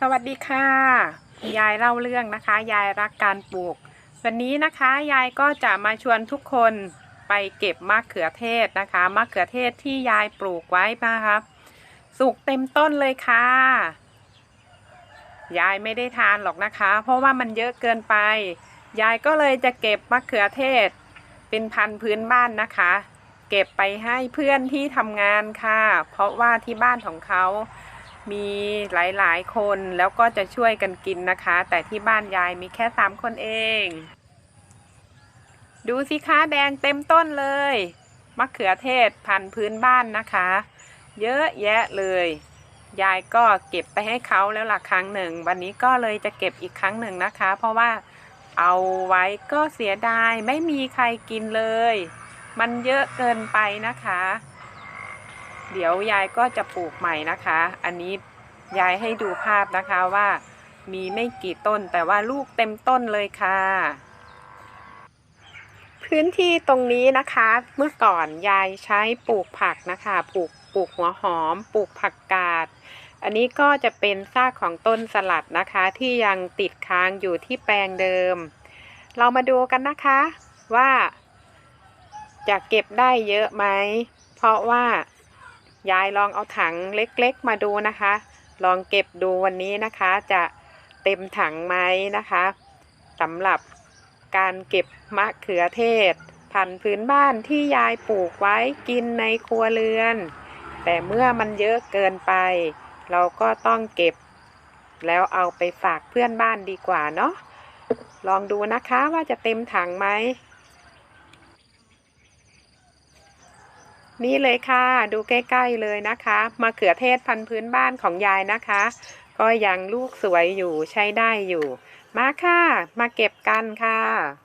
สวัสดีค่ะ ยายเล่าเรื่องนะคะ ยายรักการปลูก วันนี้นะคะยายก็จะมาชวนทุกคนไปเก็บมะเขือเทศนะคะมะเขือเทศที่ยายปลูกไว้นะคะสุกเต็มต้นเลยค่ะ ยายไม่ได้ทานหรอกนะคะ เพราะว่ามันเยอะเกินไป ยายก็เลยจะเก็บมะเขือเทศ เป็นพันธุ์พื้นบ้านนะคะ เก็บไปให้เพื่อนที่ทำงานค่ะ เพราะว่าที่บ้านของเขา มีหลายๆ คนแล้วก็จะช่วยกันกินนะคะ แต่ที่บ้านยายมีแค่สามคนเอง ดูสิคะแดงเต็มต้นเลย มะเขือเทศพันพื้นบ้านนะคะ เยอะแยะเลย ยายก็เก็บไปให้เขาแล้วล่ะครั้งหนึ่ง วันนี้ก็เลยจะเก็บอีกครั้งหนึ่งนะคะ เพราะว่าเอาไว้ก็เสียดายไม่มีใครกินเลย มันเยอะเกินไปนะคะ เดี๋ยวยายก็จะปลูกใหม่นะคะ อันนี้ยายให้ดูภาพนะคะว่ามีไม่กี่ต้นแต่ว่าลูกเต็มต้นเลยค่ะ พื้นที่ตรงนี้นะคะ เมื่อก่อนยายใช้ปลูกผักนะคะปลูกปลูกหัวหอม ปลูกผักกาด อันนี้ก็จะเป็นซากของต้นสลัดนะคะ ที่ยังติดค้างอยู่ที่แปลงเดิม เรามาดูกันนะคะว่าจะเก็บได้เยอะไหม เพราะว่า ยายลองเอาถังเล็กๆมาดูนะคะ ลองเก็บดูวันนี้นะคะ จะเต็มถังไหมนะคะสำหรับการเก็บมะเขือเทศ พันธุ์พื้นบ้านที่ยายปลูกไว้กินในครัวเรือน แต่เมื่อมันเยอะเกินไป เราก็ต้องเก็บ แล้วเอาไปฝากเพื่อนบ้านดีกว่าเนาะลองดูนะคะว่าจะเต็มถังไหม นี่เลยค่ะ ดูใกล้ๆเลยนะคะมะเขือเทศพันธุ์พื้นบ้านของยายนะคะ ก็ยังลูกสวยอยู่ใช้ได้อยู่ มาค่ะ มาเก็บกันค่ะ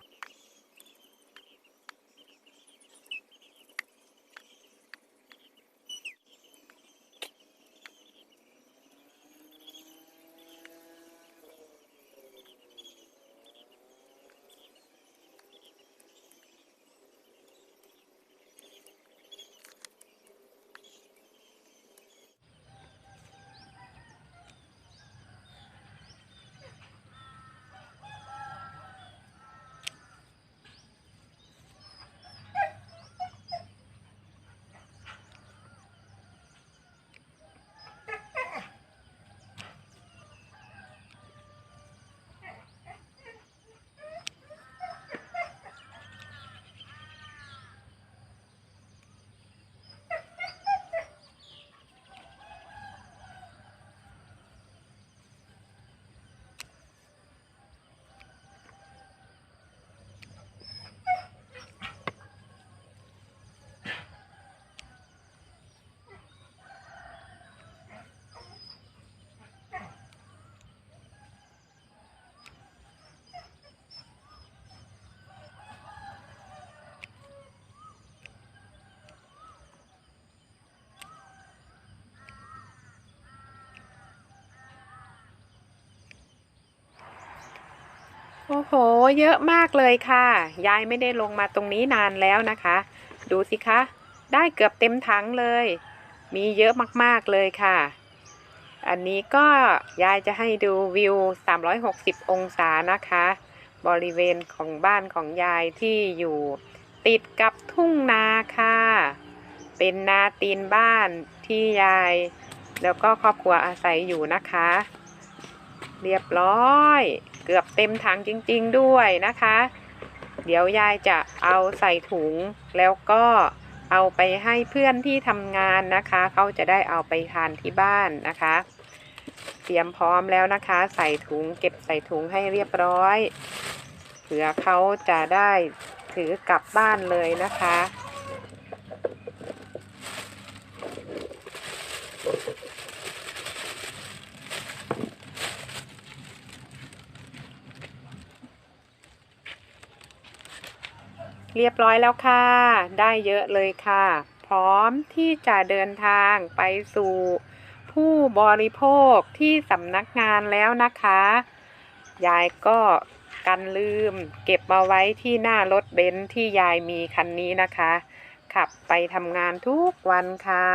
โอ้โห เยอะมากเลยค่ะ ยายไม่ได้ลงมาตรงนี้นานแล้วนะคะ ดูสิคะ ได้เกือบเต็มถังเลย มีเยอะมากๆเลยค่ะ อันนี้ก็ยายจะให้ดูวิว 360 องศานะคะ บริเวณของบ้านของยายที่อยู่ติดกับทุ่งนาค่ะ เป็นนาตีนบ้านที่ยาย แล้วก็ครอบครัวอาศัยอยู่นะคะ เรียบร้อย เกือบเต็มถังจริง ๆด้วยนะคะ เดี๋ยวยายจะเอาใส่ถุง แล้วก็เอาไปให้เพื่อนที่ทำงานนะคะ เขาจะได้เอาไปทานที่บ้านนะคะ เตรียมพร้อมแล้วนะคะ ใส่ถุงเก็บใส่ถุงให้เรียบร้อย เผื่อเขาจะได้ถือกลับบ้านเลยนะคะ เรียบร้อยแล้วค่ะ ได้เยอะเลยค่ะ พร้อมที่จะเดินทางไปสู่ ผู้บริโภคที่สำนักงานแล้วนะคะ ยายก็กันลืม เก็บมาไว้ที่หน้ารถเบนซ์ที่ยายมีคันนี้นะคะ ขับไปทำงานทุกวันค่ะ